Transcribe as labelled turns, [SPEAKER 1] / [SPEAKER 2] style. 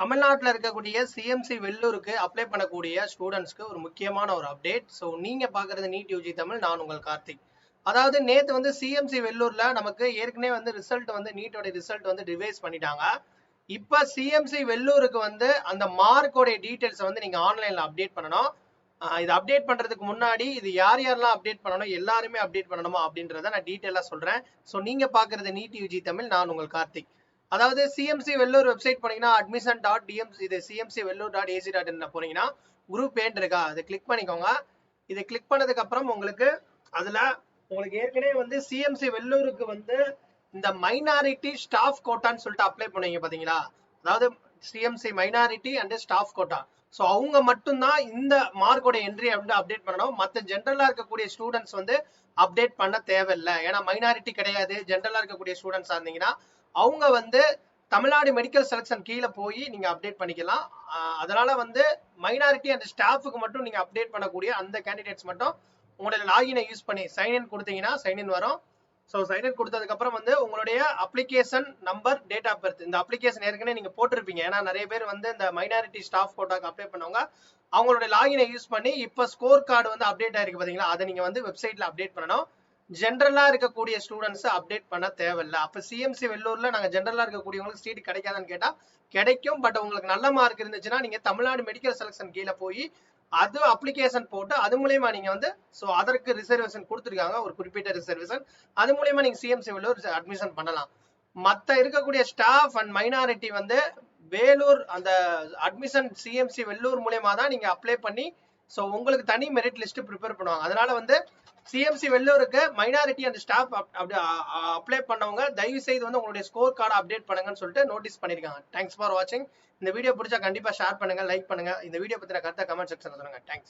[SPEAKER 1] தமிழ்நாட்டில் இருக்கக்கூடிய CMC வெள்ளூருக்கு apply பண்ணக்கூடிய ஸ்டூடெண்ட்ஸ்க்கு ஒரு முக்கியமான ஒரு அப்டேட் ஸோ நீங்கள் பார்க்குறது நீட் யூஜி தமிழ் நான் உங்கள் கார்த்திக். அதாவது நேற்று வந்து சிஎம்சி வெள்ளூரில் நமக்கு ஏற்கனவே வந்து ரிசல்ட் வந்து நீட்டோட ரிசல்ட் வந்து ரிவைஸ் பண்ணிட்டாங்க. இப்போ சிஎம்சி வெள்ளூருக்கு வந்து அந்த மார்க்கோடைய டீட்டெயில்ஸை வந்து நீங்கள் ஆன்லைனில் அப்டேட் பண்ணணும். இது அப்டேட் பண்றதுக்கு முன்னாடி இது யார் யாரெல்லாம் அப்டேட் பண்ணணும் எல்லாருமே அப்டேட் பண்ணணுமா அப்படின்றத நான் டீட்டெயிலாக சொல்றேன். ஸோ நீங்க பார்க்குறது நீட் யூஜி தமிழ் நான் உங்கள் கார்த்திக். அதாவது சிஎம்சி வெள்ளூர் வெப்சைட் போனீங்கன்னா அட்மிஷன் டாட் டிஎம்சி இது CMC Vellore dot AC dot in போனீங்கன்னா குரூப் ஏன் இருக்கா? அதை கிளிக் பண்ணிக்கோங்க. இதை கிளிக் பண்ணதுக்கு அப்புறம் உங்களுக்கு அதுல உங்களுக்கு ஏற்கனவே வந்து சிஎம்சி வெள்ளூருக்கு வந்து இந்த மைனாரிட்டி ஸ்டாஃப் கோட்டான்னு சொல்லிட்டு அப்ளை பண்ணுவீங்க பாத்தீங்களா? அதாவது CMC minority and staff quota so அவங்க மட்டும்தான் இந்த மார்க்கோட என்ட்ரி அப்படின்னு அப்டேட் பண்ணணும். மற்ற ஜென்ரலாக இருக்கக்கூடிய ஸ்டூடெண்ட்ஸ் வந்து அப்டேட் பண்ண தேவையில்லை. ஏன்னா மைனாரிட்டி கிடையாது. ஜென்ரலாக இருக்கக்கூடிய ஸ்டூடெண்ட்ஸாக இருந்தீங்கன்னா அவங்க வந்து தமிழ்நாடு மெடிக்கல் செலெக்ஷன் கீழே போய் நீங்க அப்டேட் பண்ணிக்கலாம். ஆஹ் அதனால வந்து மைனாரிட்டி அண்ட் ஸ்டாஃபுக்கு மட்டும் நீங்க அப்டேட் பண்ணக்கூடிய அந்த கேண்டிடேட்ஸ் மட்டும் உங்களோட லாகினை யூஸ் பண்ணி சைன்இன் கொடுத்தீங்கன்னா சைன்இன் வரும். ஸோ சைன்இன் கொடுத்ததுக்கு அப்புறம் வந்து உங்களுடைய application number date of birth இந்த அப்ளிகேஷன் ஏற்கனவே நீங்க போட்டிருப்பீங்க. ஏன்னா நிறைய பேர் வந்து இந்த மைனாரிட்டி ஸ்டாஃப் கோட்டாக்கு அப்ளை பண்ணவங்க அவங்களுடைய லாகினை யூஸ் பண்ணி இப்போ ஸ்கோர் கார்டு வந்து அப்டேட் ஆயிருக்கு பாத்தீங்களா? அதை நீங்க வந்து வெப்சைட்ல அப்டேட் பண்ணணும். ஜென்ரலா இருக்கக்கூடிய ஸ்டூடெண்ட்ஸ் அப்டேட் பண்ண தேவையில்லை. அப்ப சிஎம்சி வெள்ளூர்ல நாங்க ஜென்ரலா இருக்கக்கூடியவங்களுக்கு சீட் கிடைக்காதான்னு கேட்டா கிடைக்கும். பட் உங்களுக்கு நல்ல மார்க் இருந்துச்சுன்னா நீங்க தமிழ்நாடு மெடிக்கல் செலெக்ஷன் கீழே போய் அது அப்ளிகேஷன் போட்டு அது மூலயமா நீங்க வந்து ஸோ அதற்கு ரிசர்வேஷன் கொடுத்துருக்காங்க ஒரு குறிப்பிட்ட ரிசர்வேஷன் அது மூலயமா நீங்க சிஎம்சி வெள்ளூர் அட்மிஷன் பண்ணலாம். மத்த இருக்கக்கூடிய ஸ்டாஃப் அண்ட் மைனாரிட்டி வந்து வேலூர் அந்த அட்மிஷன் சிஎம்சி வெள்ளூர் மூலயமா தான் நீங்க அப்ளை பண்ணி ஸோ உங்களுக்கு தனி மெரிட் லிஸ்ட் ப்ரிப்பேர் பண்ணுவாங்க. அதனால வந்து சிஎம்சி வெள்ளூருக்கு மைனாரிட்டி அண்ட் ஸ்டாஃப் அப்படி அப்ளை பண்ணவங்க தயவு செய்து வந்து உங்களுடைய ஸ்கோர் கார்டு அப்டேட் பண்ணுங்கன்னு சொல்லிட்டு நோட்டீஸ் பண்ணிருக்காங்க. தேங்க்ஸ் ஃபார் வாட்சிங் இந்த வீடியோ பிடிச்சா கண்டிப்பா ஷேர் பண்ணுங்க லைக் பண்ணுங்க. இந்த வீடியோ பற்றின கருத்தை கமெண்ட் செக்ஷனில் சொல்லுங்க. தேங்க்ஸ்